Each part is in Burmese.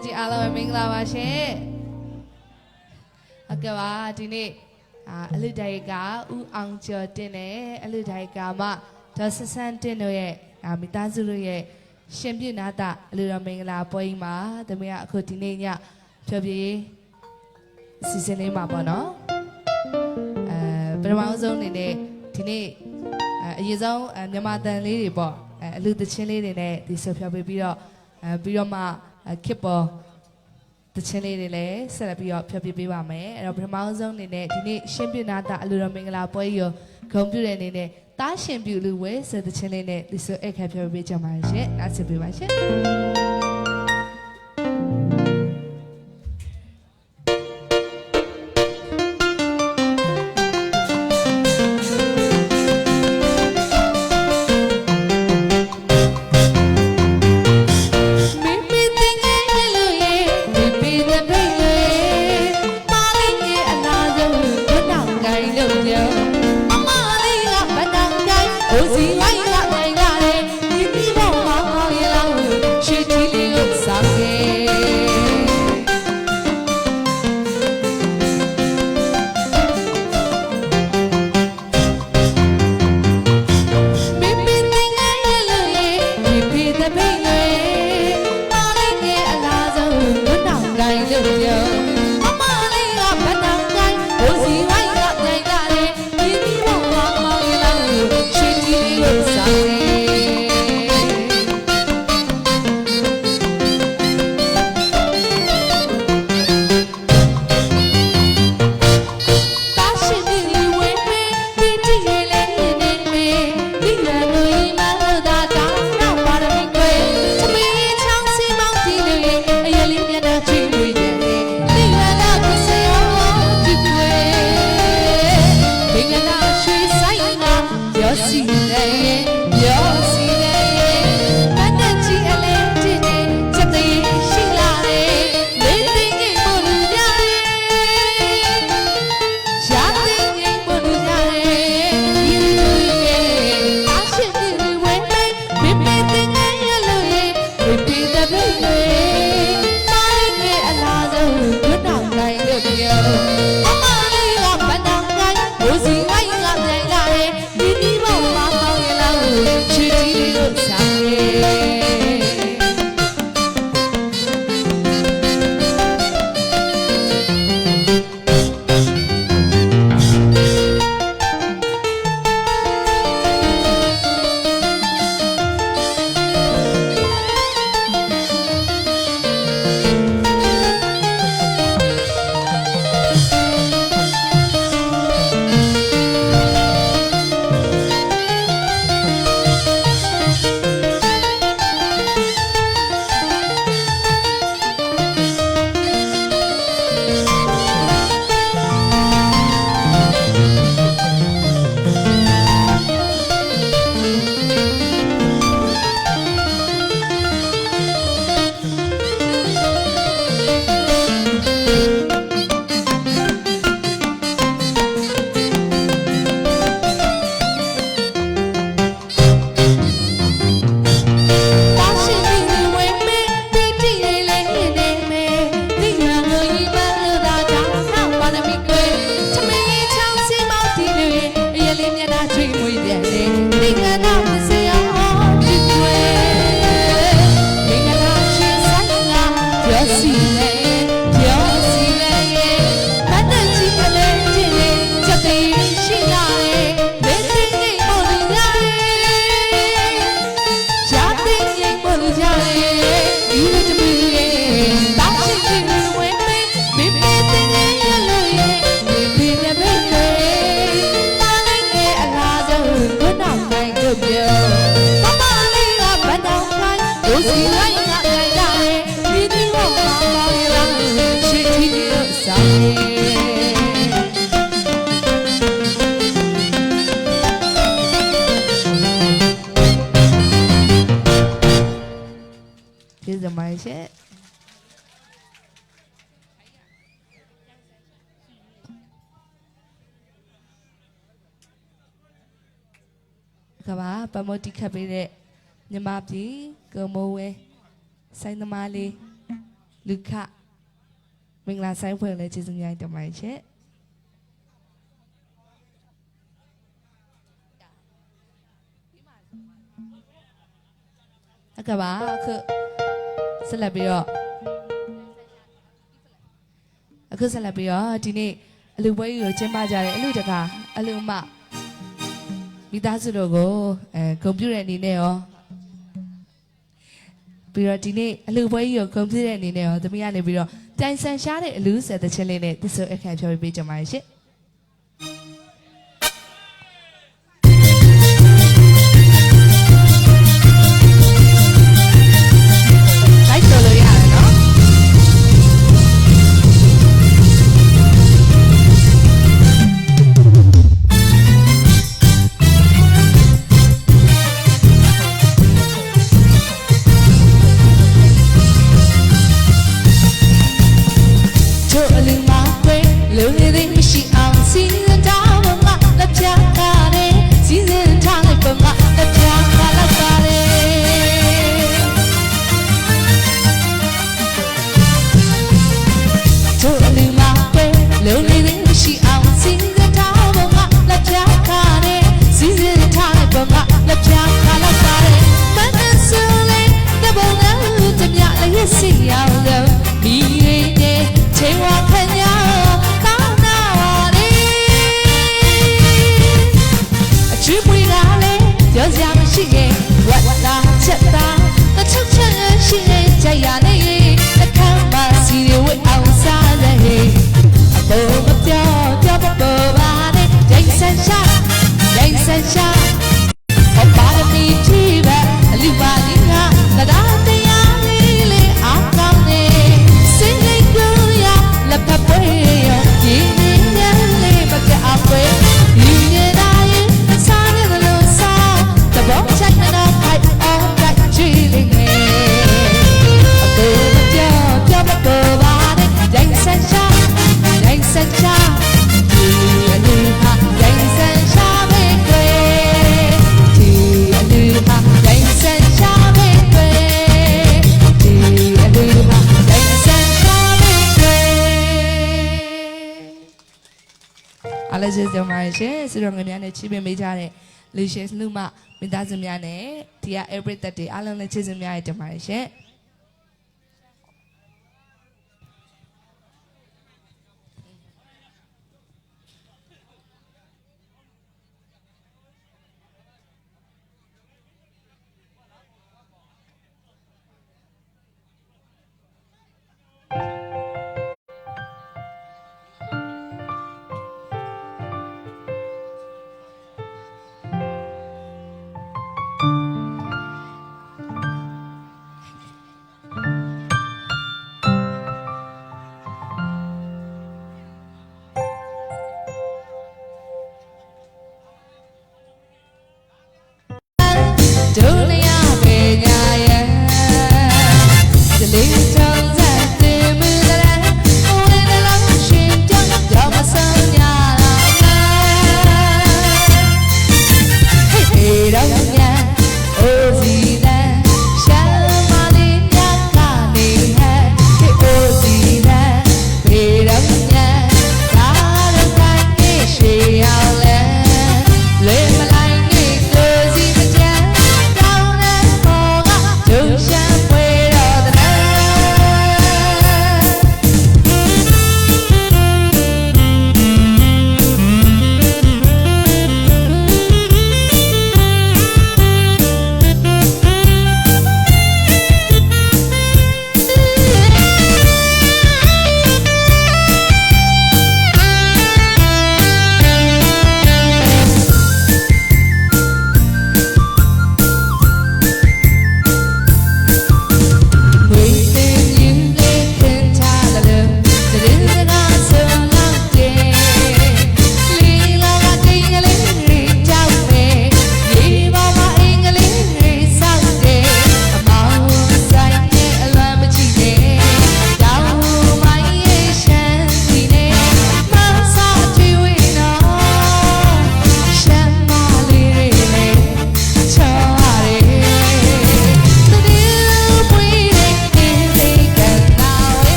တက်ကြီးအားလုံးပဲမင်္ဂလာပါရှင်။ဟုတ်ကဲ့ပါဒီနေ့အလူတိုင်ကဥအောင်ကျော်တင်နဲ့အလူတိုင်ကမှဒေါ်ဆဆန်းတင်တို့ရဲ့မိသားစုတို့ရဲ့ရှင်ပြနာတာအလူတော်မင်္ဂလာပွဲကြီးမှာသမီးကအခုဒီနေ့ညဖြောပြေးစီစဉ်လေးမှာပေါ့နော်။အဲပထမဆုံးအနေနဲ့ဒီနေ့အရင်ဆုံးမြန်မာတန်လေးတွေပေါ့အလူတချင်းလေးတွေနဲ့ဒီဆွေဖြောပြေးပြီးတော့အဲပြီးတော့မှ ခစ်ပေါ်တခြင်းလေးတွေလည်းဆက်လက်ပြီးတော့ဖျော်ပြပေးပါမယ်အဲ့တော့ပထမဆုံးအနေနဲ့ဒီနေ့ရှင်ပြနာတာအလူတော်မင်္ဂလာပွဲရောဂုဏ်ပြုတဲ့အနေနဲ့တားရှင်ပြုလူဝဲဆက်တခြင်းလေးနဲ့ဒီဆိုအခက်ဖျော်ပြပေးကြပါရစေအားစစ်ပေးပါရှင် ကျေးဇူးပါရှင်ကဘာပမတိခပ်ပေးတဲ့ မြမပြည်ကမိုးဝဲဆိုင်သမားလေးလူခမင်္ဂလာဆိုင်ဖွဲ့လည်းကျေးဇူးများတင်ပါတယ်ရှင်အကပါအခုဆက်လက်ပြီးတော့အခုဆက်လက်ပြီးတော့ဒီနေ့အလူပွဲကြီးကိုကျင်းပကြတဲ့အလူတကာအလူမမိသားစုတို့ကိုအဲဂုဏ်ပြုတဲ့အနေနဲ့ရော ပြီးတော့ဒီနေ့အလူပွဲကြီးကိုဂုဏ်ပြုတဲ့အနေနဲ့ရောသမီးကနေပြီးတော့တိုင်ဆန်ရှားတဲ့အလူဆယ်တဲ့ချင်းလေးနဲ့သစ္စာအခန့်ဖြောပေးကြပါရရှ အားလည်းကျေးဇူးတင်ပါတယ်ရှင်စီရောငယ်များနဲ့ချီးပင်ပေးကြတဲ့လူရှင်လူမမိသားစုများနဲ့ဒီက every သက်တွေအားလုံးလည်းကျေးဇူးများတင်ပါတယ်ရှင်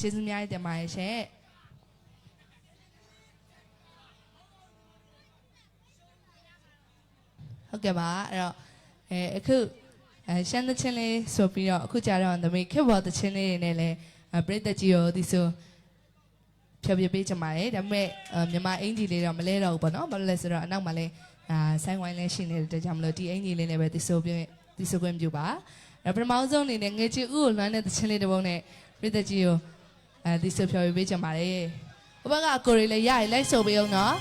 ကျေးဇူးများတင်ပါတယ်ရှင်ဟုတ်ကဲ့ပါအဲ့တော့အဲအခုအဲရှမ်းသချင်းလေးဆိုပြီးတော့အခုကြာတော့သမီးခေတ်ဘော်သချင်းလေးတွေနဲ့လည်းအဲပြိတ္တကြီးရောဒီဆိုဖြောပြပေးချင်ပါတယ်ဒါပေမဲ့အဲမြန်မာအင်ဂျီလေးတော့မလဲတော့ဘူးပေါ့နော်ဘာလို့လဲဆိုတော့အနောက်မှာလည်းအာဆိုင်ဝိုင်းလည်းရှိနေတဲ့အတွက်ကြောင့်မလို့ဒီအင်ဂျီလေးလည်းပဲဒီဆိုပြဒီဆိုခွင့်ပြုပါအဲ့ပထမဆုံးအနေနဲ့ငွေချီဥကိုလွှမ်းတဲ့သချင်းလေးတစ်ပုဒ်နဲ့ပြိတ္တကြီးကို အဲဒီဆိုဖြောပြပေးချင်ပါတယ်ဟိုဘက်ကအကိုရီလည်းရရလိုက်ဆိုပေးအောင်နော်